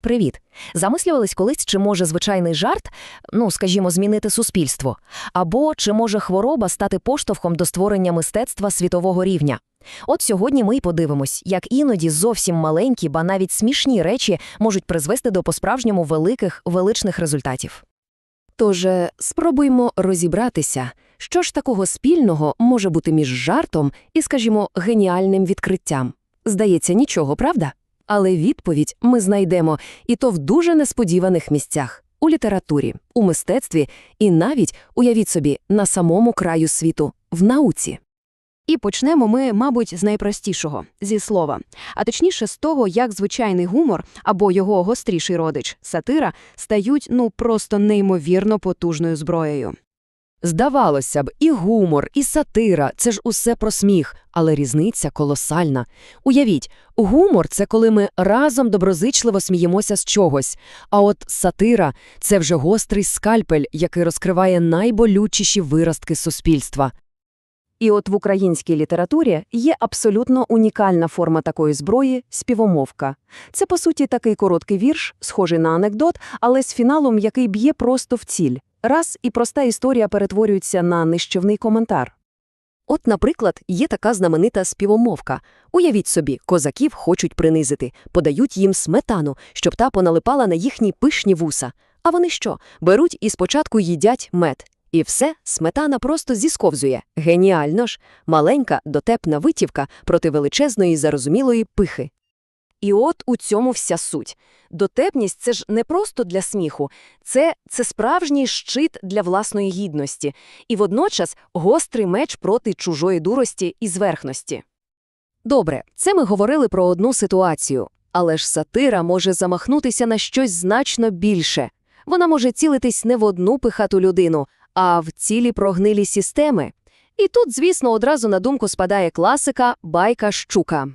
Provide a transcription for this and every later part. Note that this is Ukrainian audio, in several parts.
Привіт. Замислювались колись, чи може звичайний жарт, ну, скажімо, змінити суспільство, або чи може хвороба стати поштовхом до створення мистецтва світового рівня. От сьогодні ми й подивимось, як іноді зовсім маленькі, ба навіть смішні речі можуть призвести до по-справжньому великих, величних результатів. Тож е, спробуймо розібратися, що ж такого спільного може бути між жартом і, скажімо, геніальним відкриттям. Здається, нічого, правда? Але відповідь ми знайдемо і то в дуже несподіваних місцях у літературі, у мистецтві і навіть, уявіть собі, на самому краю світу в науці. І почнемо ми, мабуть, з найпростішого зі слова, а точніше з того, як звичайний гумор або його гостріший родич сатира стають ну просто неймовірно потужною зброєю. Здавалося б, і гумор, і сатира це ж усе про сміх, але різниця колосальна. Уявіть, гумор це коли ми разом доброзичливо сміємося з чогось, а от сатира це вже гострий скальпель, який розкриває найболючіші виростки суспільства. І от в українській літературі є абсолютно унікальна форма такої зброї співомовка. Це, по суті, такий короткий вірш, схожий на анекдот, але з фіналом, який б'є просто в ціль. Раз і проста історія перетворюється на нищівний коментар. От, наприклад, є така знаменита співомовка. Уявіть собі, козаків хочуть принизити, подають їм сметану, щоб та поналипала на їхні пишні вуса. А вони що? Беруть і спочатку їдять мед. І все, сметана просто зісковзує. Геніально ж! Маленька, дотепна витівка проти величезної зарозумілої пихи. І от у цьому вся суть. Дотепність – це ж не просто для сміху, це, це справжній щит для власної гідності. І водночас гострий меч проти чужої дурості і зверхності. Добре, це ми говорили про одну ситуацію. Але ж сатира може замахнутися на щось значно більше. Вона може цілитись не в одну пихату людину, а в цілі прогнилі системи. І тут, звісно, одразу на думку спадає класика «байка щука».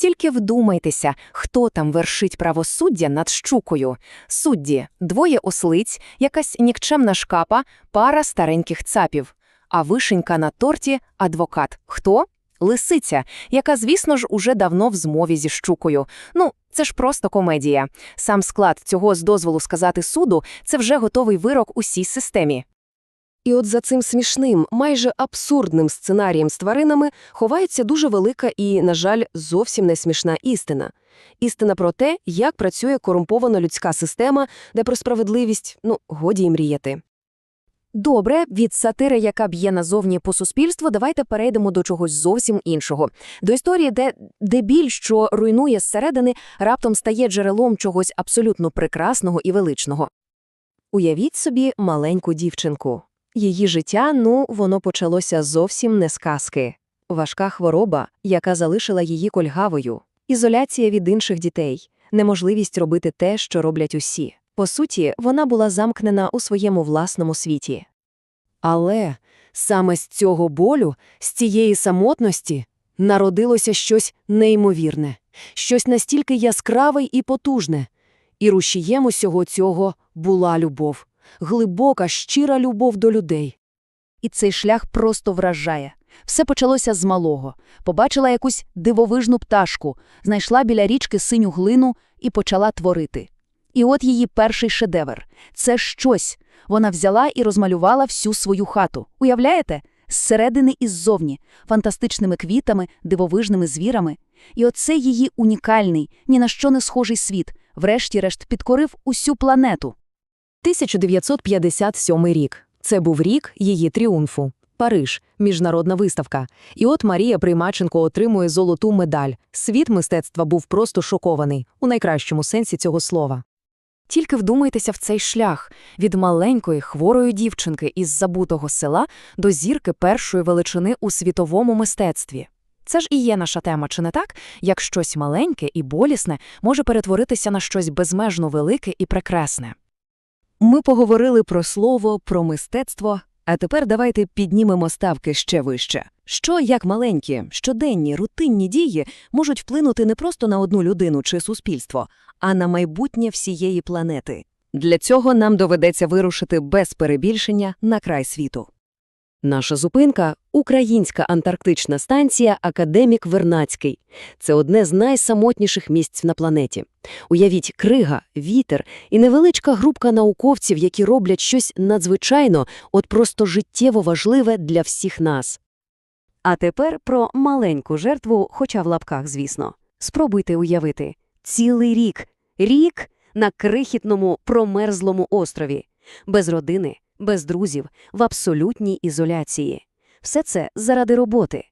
Тільки вдумайтеся, хто там вершить правосуддя над щукою. Судді – двоє ослиць, якась нікчемна шкапа, пара стареньких цапів. А вишенька на торті – адвокат. Хто? Лисиця, яка, звісно ж, уже давно в змові зі щукою. Ну, це ж просто комедія. Сам склад цього з дозволу сказати суду – це вже готовий вирок усій системі. І от за цим смішним, майже абсурдним сценарієм з тваринами ховається дуже велика і, на жаль, зовсім не смішна істина. Істина про те, як працює корумпована людська система, де про справедливість, ну, годі й мріяти. Добре, від сатири, яка б'є назовні по суспільству, давайте перейдемо до чогось зовсім іншого. До історії, де дебіль, що руйнує зсередини, раптом стає джерелом чогось абсолютно прекрасного і величного. Уявіть собі маленьку дівчинку. Її життя, ну, воно почалося зовсім не з казки. Важка хвороба, яка залишила її кольгавою, ізоляція від інших дітей, неможливість робити те, що роблять усі. По суті, вона була замкнена у своєму власному світі. Але саме з цього болю, з цієї самотності, народилося щось неймовірне, щось настільки яскраве і потужне. І рушієм усього цього була любов глибока, щира любов до людей. І цей шлях просто вражає. Все почалося з малого. Побачила якусь дивовижну пташку, знайшла біля річки синю глину і почала творити. І от її перший шедевр. Це щось. Вона взяла і розмалювала всю свою хату. Уявляєте? Зсередини і ззовні, фантастичними квітами, дивовижними звірами. І оце її унікальний, ні на що не схожий світ, врешті-решт підкорив усю планету. 1957 рік. Це був рік її тріумфу. Париж, міжнародна виставка. І от Марія Приймаченко отримує золоту медаль. Світ мистецтва був просто шокований, у найкращому сенсі цього слова. Тільки вдумайтеся в цей шлях від маленької хворої дівчинки із забутого села до зірки першої величини у світовому мистецтві. Це ж і є наша тема, чи не так? Як щось маленьке і болісне може перетворитися на щось безмежно велике і прекрасне. Ми поговорили про слово, про мистецтво, а тепер давайте піднімемо ставки ще вище. Що як маленькі, щоденні, рутинні дії можуть вплинути не просто на одну людину чи суспільство, а на майбутнє всієї планети. Для цього нам доведеться вирушити без перебільшення на край світу. Наша зупинка – Українська антарктична станція «Академік Вернацький». Це одне з найсамотніших місць на планеті. Уявіть, крига, вітер і невеличка групка науковців, які роблять щось надзвичайно, от просто життєво важливе для всіх нас. А тепер про маленьку жертву, хоча в лапках, звісно. Спробуйте уявити. Цілий рік. Рік на крихітному промерзлому острові. Без родини, без друзів, в абсолютній ізоляції. Все це заради роботи.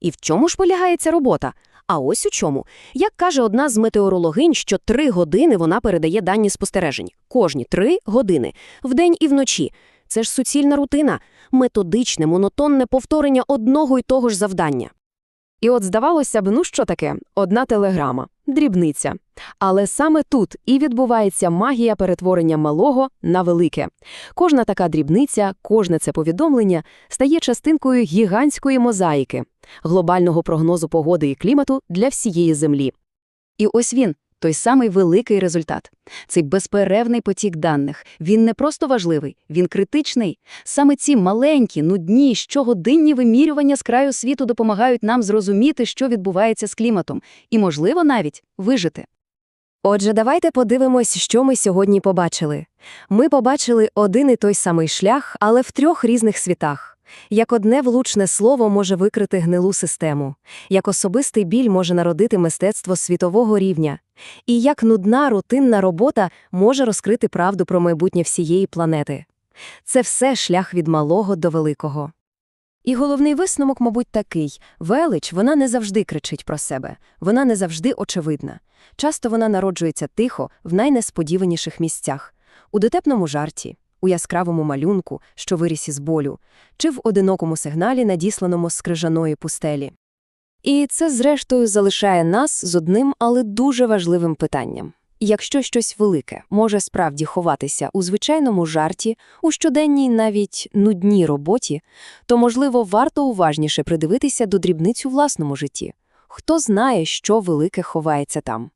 І в чому ж полягає ця робота? А ось у чому. Як каже одна з метеорологинь, що три години вона передає дані спостережень. Кожні три години. Вдень і вночі. Це ж суцільна рутина. Методичне, монотонне повторення одного й того ж завдання. І от здавалося б, ну що таке? Одна телеграма, дрібниця. Але саме тут і відбувається магія перетворення малого на велике. Кожна така дрібниця, кожне це повідомлення стає частинкою гігантської мозаїки, глобального прогнозу погоди і клімату для всієї Землі. І ось він, той самий великий результат. Цей безперервний потік даних. Він не просто важливий, він критичний. Саме ці маленькі, нудні, щогодинні вимірювання з краю світу допомагають нам зрозуміти, що відбувається з кліматом, і, можливо, навіть вижити. Отже, давайте подивимось, що ми сьогодні побачили. Ми побачили один і той самий шлях, але в трьох різних світах. Як одне влучне слово може викрити гнилу систему, як особистий біль може народити мистецтво світового рівня, і як нудна рутинна робота може розкрити правду про майбутнє всієї планети. Це все шлях від малого до великого. І головний висновок, мабуть, такий – велич, вона не завжди кричить про себе, вона не завжди очевидна. Часто вона народжується тихо, в найнесподіваніших місцях. У дотепному жарті, у яскравому малюнку, що виріс із болю, чи в одинокому сигналі, надісланому з крижаної пустелі. І це, зрештою, залишає нас з одним, але дуже важливим питанням. Якщо щось велике може справді ховатися у звичайному жарті, у щоденній навіть нудній роботі, то, можливо, варто уважніше придивитися до дрібниць у власному житті. Хто знає, що велике ховається там.